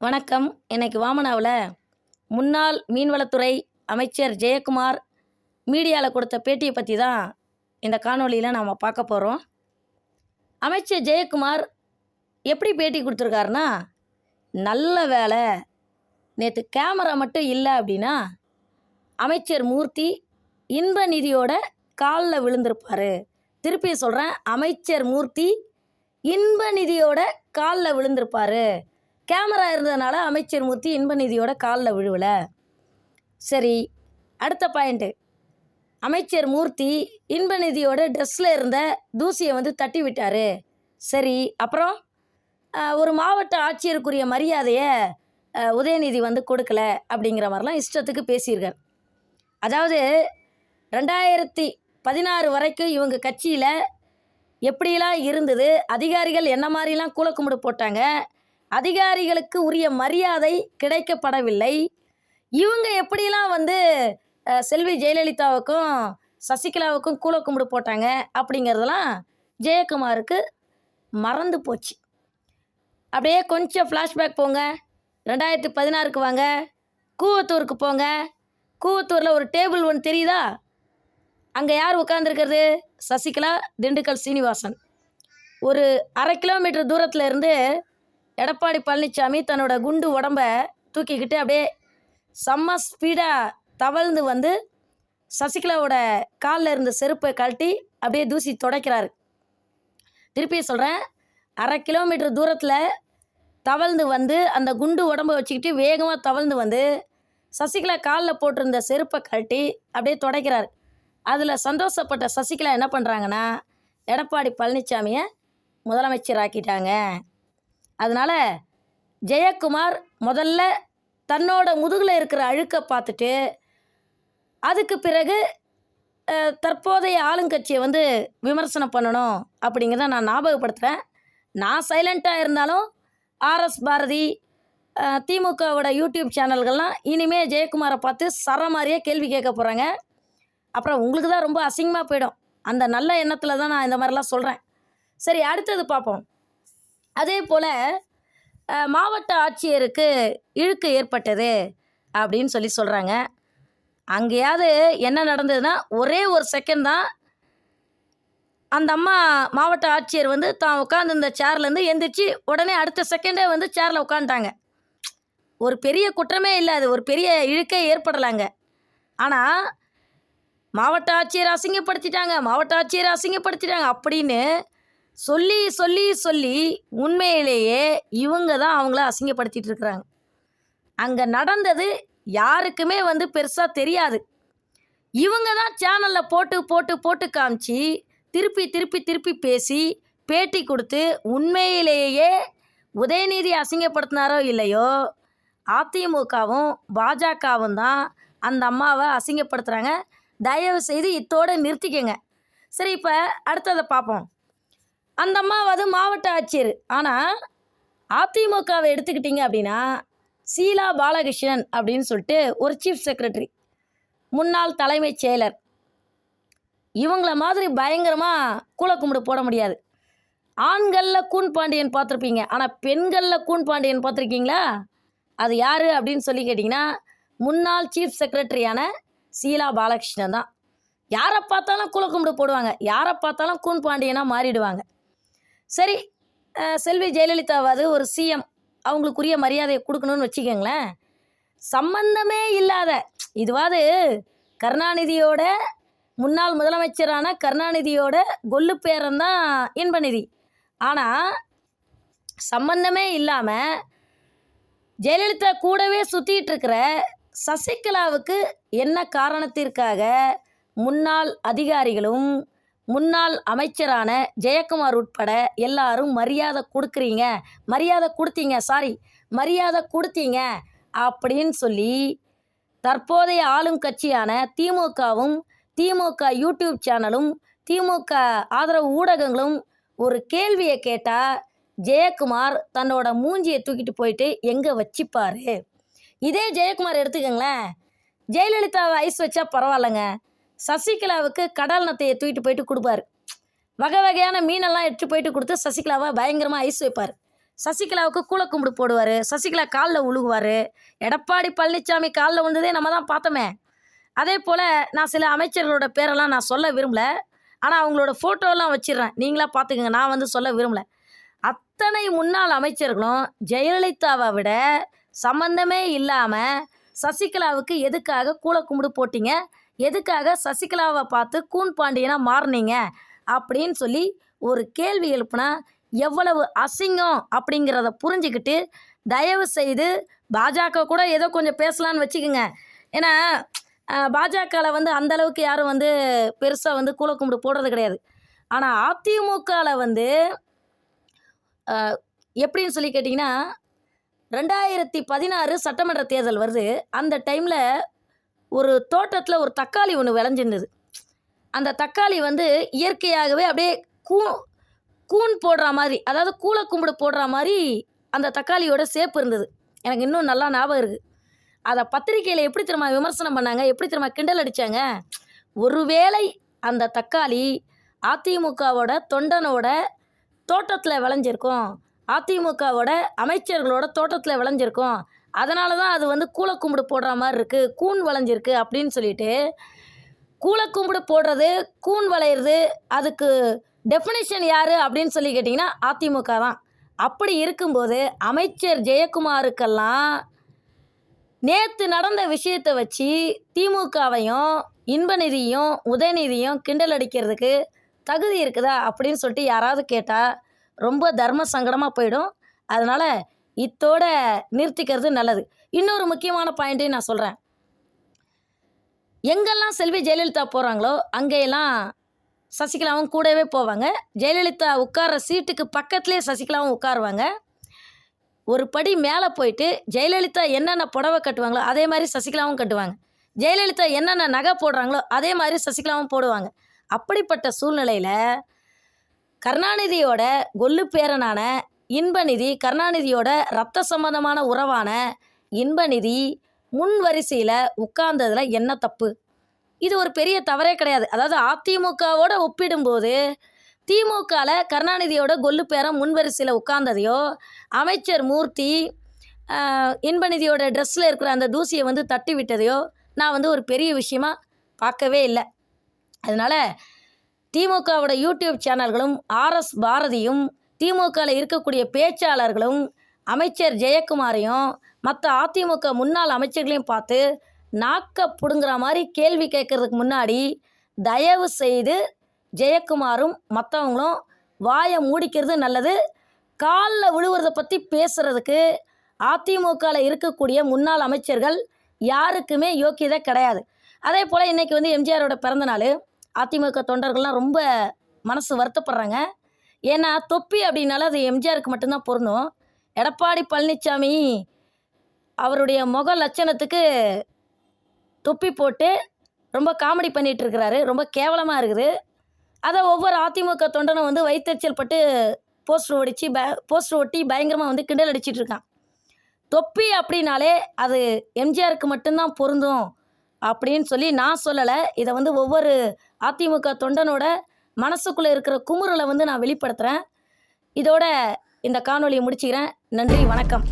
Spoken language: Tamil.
வணக்கம். இன்னைக்கு வாமனாவில் முன்னாள் மீன்வளத்துறை அமைச்சர் ஜெயக்குமார் மீடியாவில் கொடுத்த பேட்டியை பற்றி தான் இந்த காணொலியில் நாம் பார்க்க போகிறோம் அமைச்சர் ஜெயக்குமார் எப்படி பேட்டி கொடுத்துருக்காருன்னா நல்ல வேலை நேற்று கேமரா மட்டும் இல்லை அப்படின்னா அமைச்சர் மூர்த்தி இன்ப நிதியோட காலில் விழுந்திருப்பார். திருப்பி சொல்கிறேன் அமைச்சர் மூர்த்தி இன்ப நிதியோட காலில் விழுந்திருப்பார். கேமரா இருந்ததுனால அமைச்சர் மூர்த்தி இன்பநிதியோட காலில் விழுவல. சரி அடுத்த பாயிண்ட்டு அமைச்சர் மூர்த்தி இன்பநிதியோட ட்ரெஸ்ஸில் இருந்த தூசியை வந்து தட்டி விட்டார். சரி அப்புறம் ஒரு மாவட்ட ஆட்சியருக்குரிய மரியாதையை உதயநிதி வந்து கொடுக்கல அப்படிங்கிற மாதிரிலாம் இஷ்டத்துக்கு பேசியிருக்கார். அதாவது ரெண்டாயிரத்தி பதினாறு வரைக்கும் இவங்க கட்சியில் எப்படிலாம் இருந்தது அதிகாரிகள் என்ன மாதிரிலாம் கூலக்கும்பிடு போட்டாங்க அதிகாரிகளுக்கு உரிய மரியாதை கிடைக்கப்படவில்லை. இவங்க எப்படிலாம் வந்து செல்வி ஜெயலலிதாவுக்கும் சசிகலாவுக்கும் கூலக்கும்பிடு போட்டாங்க அப்படிங்கிறதெல்லாம் ஜெயக்குமாருக்கு மறந்து போச்சு. அப்படியே கொஞ்சம் ஃப்ளாஷ்பேக் போங்க. ரெண்டாயிரத்தி பதினாறுக்கு வாங்க. கூவத்தூருக்கு போங்க. கூவத்தூரில் ஒரு டேபிள் ஒன்று தெரியுதா? அங்கே யார் உட்காந்துருக்கிறது சசிகலா திண்டுக்கல் சீனிவாசன். ஒரு அரை கிலோமீட்டர் தூரத்தில் இருந்து எடப்பாடி பழனிசாமி தன்னோட குண்டு உடம்ப தூக்கிக்கிட்டு அப்படியே செம்ம ஸ்பீடாக தவழ்ந்து வந்து சசிகலாவோட காலில் இருந்த செருப்பை கழட்டி அப்படியே தூசி துடைக்கிறாரு. திருப்பி சொல்கிறேன் அரை கிலோமீட்டர் தூரத்தில் தவழ்ந்து வந்து அந்த குண்டு உடம்ப வச்சுக்கிட்டு வேகமாக தவழ்ந்து வந்து சசிகலா காலில் போட்டிருந்த செருப்பை கழட்டி அப்படியே துடைக்கிறார். அதில் சந்தோஷப்பட்ட சசிகலா என்ன பண்ணுறாங்கன்னா எடப்பாடி பழனிசாமியை முதலமைச்சர் ஆக்கிட்டாங்க. அதனால் ஜெயக்குமார் முதல்ல தன்னோட முதுகில் இருக்கிற அழுக்கை பார்த்துட்டு அதுக்கு பிறகு தற்போதைய ஆளுங்கட்சியை வந்து விமர்சனம் பண்ணணும் அப்படிங்கிறத நான் ஞாபகப்படுத்துகிறேன் நான் சைலண்ட்டாக இருந்தாலும் ஆர்எஸ் பாரதி திமுகவோட யூடியூப் சேனல்கள்லாம் இனிமேல் ஜெயக்குமாரை பார்த்து சர மாதிரியே கேள்வி கேட்க போகிறாங்க அப்புறம் உங்களுக்கு தான் ரொம்ப அசிங்கமாக போயிடும். அந்த நல்ல எண்ணத்தில் தான் நான் இந்த மாதிரிலாம் சொல்கிறேன் சரி அடுத்தது பார்ப்போம். அதே போல் மாவட்ட ஆட்சியருக்கு இழுக்கு ஏற்பட்டது அப்படின்னு சொல்லி சொல்கிறாங்க அங்கேயாவது என்ன நடந்ததுன்னா ஒரே ஒரு செகண்ட் தான் அந்த அம்மா மாவட்ட ஆட்சியர் வந்து தான் உட்காந்துருந்த சேர்லேருந்து எந்திரிச்சு உடனே அடுத்த செகண்டே வந்து சேரில் உட்காந்துட்டாங்க ஒரு பெரிய குற்றமே இல்லை அது ஒரு பெரிய இழுக்கே ஏற்படலாங்க. ஆனால் மாவட்ட ஆட்சியர் அசிங்கப்படுத்திட்டாங்க மாவட்ட ஆட்சியர் அசிங்கப்படுத்திட்டாங்க அப்படின்னு சொல்லி சொல்லி சொல்லி உண்மையிலேயே இவங்க தான் அவங்கள அசிங்கப்படுத்திட்டு இருக்கிறாங்க. அங்கே நடந்தது யாருக்குமே வந்து பெருசாக தெரியாது. இவங்க தான் சேனலில் போட்டு போட்டு போட்டு காமிச்சு திருப்பி திருப்பி திருப்பி பேசி பேட்டி கொடுத்து உண்மையிலேயே உதயநிதி அசிங்கப்படுத்தினாரோ இல்லையோ அதிமுகவும் பாஜகவும் தான் அந்த அம்மாவை அசிங்கப்படுத்துகிறாங்க தயவு செய்து இத்தோடு நிறுத்திக்கங்க. சரி இப்போ அடுத்ததை பார்ப்போம். அந்த அம்மாவது மாவட்ட ஆட்சியர். ஆனால் அதிமுகவை எடுத்துக்கிட்டிங்க அப்படின்னா சீலா பாலகிருஷ்ணன் அப்படின்னு சொல்லிட்டு ஒரு சீஃப் செக்ரட்டரி முன்னாள் தலைமைச் செயலர். இவங்கள மாதிரி பயங்கரமாக கூலக்கும்பிடு போட முடியாது. ஆண்களில் கூன் பாண்டியன் பார்த்துருப்பீங்க. ஆனால் பெண்களில் கூன் பாண்டியன் பார்த்துருக்கீங்களா? அது யார் அப்படின்னு சொல்லி கேட்டிங்கன்னா முன்னாள் சீஃப் செக்ரட்டரியான சீலா பாலகிருஷ்ணன் தான். யாரை பார்த்தாலும் கூலக்கும்பிடு போடுவாங்க. யாரை பார்த்தாலும் கூன் பாண்டியனாக மாறிடுவாங்க. சரி செல்வி ஜெயலலிதாவாவது ஒரு சிஎம் அவங்களுக்குரிய மரியாதையை கொடுக்கணும்னு வச்சுக்கோங்களேன். சம்பந்தமே இல்லாத இதுவாது கருணாநிதியோட முன்னாள் முதலமைச்சரான கருணாநிதியோட கொல்லு பேரன் தான் இன்பநிதி. ஆனால் சம்பந்தமே இல்லாமல் ஜெயலலிதா கூடவே சுற்றிட்டு இருக்கிற சசிகலாவுக்கு என்ன காரணத்திற்காக முன்னாள் அதிகாரிகளும் முன்னாள் அமைச்சரான ஜெயக்குமார் உட்பட எல்லாரும் மரியாதை கொடுக்குறீங்க. மரியாதை கொடுத்தீங்க சாரி மரியாதை கொடுத்தீங்க அப்படின்னு சொல்லி தற்போதைய ஆளும் கட்சியான திமுகவும் திமுக யூடியூப் சேனலும் திமுக ஆதரவு ஊடகங்களும் ஒரு கேள்வியை கேட்டால் ஜெயக்குமார் தன்னோட மூஞ்சியை தூக்கிட்டு போயிட்டு எங்கே வச்சுப்பார்? இதே ஜெயக்குமார் எடுத்துக்கோங்களேன். ஜெயலலிதாவை ஐஸ் வச்சா பரவாயில்லைங்க. சசிகலாவுக்கு கடல் நத்தையை தூக்கிட்டு போயிட்டு கொடுப்பாரு. வகை வகையான மீனெல்லாம் எடுத்து போயிட்டு கொடுத்து சசிகலாவை பயங்கரமாக ஐஸ் வைப்பார். சசிகலாவுக்கு கூலக்கும்பிடு போடுவார். சசிகலா காலில் உழுகுவார். எடப்பாடி பழனிசாமி காலில் விழுந்ததே நம்ம தான் பார்த்தோமே. அதே போல் நான் சில அமைச்சர்களோட பேரெல்லாம் நான் சொல்ல விரும்பலை. ஆனால் அவங்களோட ஃபோட்டோலாம் வச்சிடுறேன். நீங்களாக பார்த்துக்கங்க. நான் வந்து சொல்ல விரும்பலை. அத்தனை முன்னாள் அமைச்சர்களும் ஜெயலலிதாவை விட சம்பந்தமே இல்லாமல் சசிகலாவுக்கு எதுக்காக கூலக்கும்பிடு போட்டீங்க? எதுக்காக சசிகலாவை பார்த்து கூன் பாண்டியனாக மாறுனீங்க? அப்படின்னு சொல்லி ஒரு கேள்வி எழுப்புனா எவ்வளவு அசிங்கம் அப்படிங்கிறத புரிஞ்சுக்கிட்டு தயவு செய்து பாஜக கூட ஏதோ கொஞ்சம் பேசலான்னு வச்சுக்கோங்க. ஏன்னா பாஜகவில் வந்து அந்த அளவுக்கு யாரும் வந்து பெருசாக வந்து கூலக்கும்பிடு போடுறது கிடையாது. ஆனால் அதிமுகவில் வந்து எப்படின்னு சொல்லி கேட்டிங்கன்னா ரெண்டாயிரத்தி பதினாறு சட்டமன்ற தேர்தல் வருது. அந்த டைமில் ஒரு தோட்டத்தில் ஒரு தக்காளி ஒன்று விளைஞ்சிருந்தது. அந்த தக்காளி வந்து இயற்கையாகவே அப்படியே கூ கூன் போடுற மாதிரி அதாவது கூளை கும்பிடு போடுற மாதிரி அந்த தக்காளியோட சேப்பு இருந்தது. எனக்கு இன்னும் நல்லா ஞாபகம் இருக்குது அதை பத்திரிக்கையில் எப்படி திரும்ப விமர்சனம் பண்ணாங்க? எப்படி திரும்ப கிண்டல் அடித்தாங்க ஒருவேளை அந்த தக்காளி அதிமுகவோட தொண்டனோட தோட்டத்தில் விளைஞ்சிருக்கும். அதிமுகவோட அமைச்சர்களோட தோட்டத்தில் விளைஞ்சிருக்கும். அதனால தான் அது வந்து கூலக்கும்பிடு போடுற மாதிரி இருக்குது கூன் வளைஞ்சிருக்கு அப்படின்னு சொல்லிட்டு கூலக்கும்பிடு போடுறது கூன் வளையிறது அதுக்கு டெஃபினேஷன் யார் அப்படின்னு சொல்லி கேட்டிங்கன்னா அதிமுக தான். அப்படி இருக்கும்போது அமைச்சர் ஜெயக்குமாருக்கெல்லாம் நேற்று நடந்த விஷயத்தை வச்சு திமுகவையும் இன்பநிதியும் உதயநிதியும் கிண்டல் அடிக்கிறதுக்கு தகுதி இருக்குதா அப்படின்னு சொல்லிட்டு யாராவது கேட்டால் ரொம்ப தர்ம சங்கடமாக போயிடும். அதனால் இத்தோட நிறுத்திக்கிறது நல்லது. இன்னொரு முக்கியமான பாயிண்ட்டையும் நான் சொல்கிறேன் எங்கெல்லாம் செல்வி ஜெயலலிதா போகிறாங்களோ அங்கேயெல்லாம் சசிகலாவும் கூடவே போவாங்க. ஜெயலலிதா உட்கார்ற சீட்டுக்கு பக்கத்துலேயே சசிகலாவும் உட்காருவாங்க. ஒரு படி மேலே போயிட்டு ஜெயலலிதா என்னென்ன புடவை கட்டுவாங்களோ அதே மாதிரி சசிகலாவும் கட்டுவாங்க. ஜெயலலிதா என்னென்ன நகை போடுறாங்களோ அதே மாதிரி சசிகலாவும் போடுவாங்க. அப்படிப்பட்ட சூழ்நிலையில் கருணாநிதியோட கொல்லு பேரனான இன்பநிதி கருணாநிதியோட ரத்த சம்பந்தமான உறவான இன்பநிதி முன் வரிசையில் உட்கார்ந்ததில் என்ன தப்பு? இது ஒரு பெரிய தவறே கிடையாது. அதாவது அதிமுகவோட ஒப்பிடும்போது திமுகவில் கருணாநிதியோட கொல்லு பேரம் முன்வரிசையில் உட்கார்ந்ததையோ அமைச்சர் மூர்த்தி இன்பநிதியோட ட்ரெஸ்ஸில் இருக்கிற அந்த தூசியை வந்து தட்டி விட்டதையோ நான் வந்து ஒரு பெரிய விஷயமா பார்க்கவே இல்லை. அதனால் திமுகவோட யூடியூப் சேனல்களும் ஆர்எஸ் பாரதியும் திமுகவில் இருக்கக்கூடிய பேச்சாளர்களும் அமைச்சர் ஜெயக்குமாரையும் மற்ற அதிமுக முன்னாள் அமைச்சர்களையும் பார்த்து நாக்க பிடுங்குற மாதிரி கேள்வி கேட்கறதுக்கு முன்னாடி தயவு செய்து ஜெயக்குமாரும் மற்றவங்களும் வாயை மூடிக்கிறது நல்லது. காலில் விழுவுறதை பற்றி பேசுகிறதுக்கு அதிமுகவில் இருக்கக்கூடிய முன்னாள் அமைச்சர்கள் யாருக்குமே யோக்கியதை கிடையாது. அதே போல் இன்றைக்கி வந்து எம்ஜிஆரோட பிறந்தநாள் அதிமுக தொண்டர்கள்லாம் ரொம்ப மனசு வருத்தப்படுறாங்க. ஏன்னா தொப்பி அப்படின்னால அது எம்ஜிஆருக்கு மட்டும்தான் பொருந்தும். எடப்பாடி பழனிசாமி அவருடைய முக லட்சணத்துக்கு தொப்பி போட்டு ரொம்ப காமெடி பண்ணிகிட்டு இருக்கிறாரு. ரொம்ப கேவலமாக இருக்குது. அதை ஒவ்வொரு அதிமுக தொண்டனும் வந்து வயிற்றுச்சல் பட்டு போஸ்டர் ஒடிச்சு ப போஸ்டர் ஒட்டி பயங்கரமாக வந்து கிண்டல் அடிச்சிட்டு இருக்கான். தொப்பி அப்படின்னாலே அது எம்ஜிஆருக்கு மட்டும்தான் பொருந்தும் அப்படின்னு சொல்லி நான் சொல்லலை. இதை வந்து ஒவ்வொரு அதிமுக தொண்டனோட மனசுக்குள்ளே இருக்கிற குமுறலை வந்து நான் வெளிப்படுத்துகிறேன் இதோட இந்த காணொலியை முடிச்சுக்கிறேன். நன்றி வணக்கம்.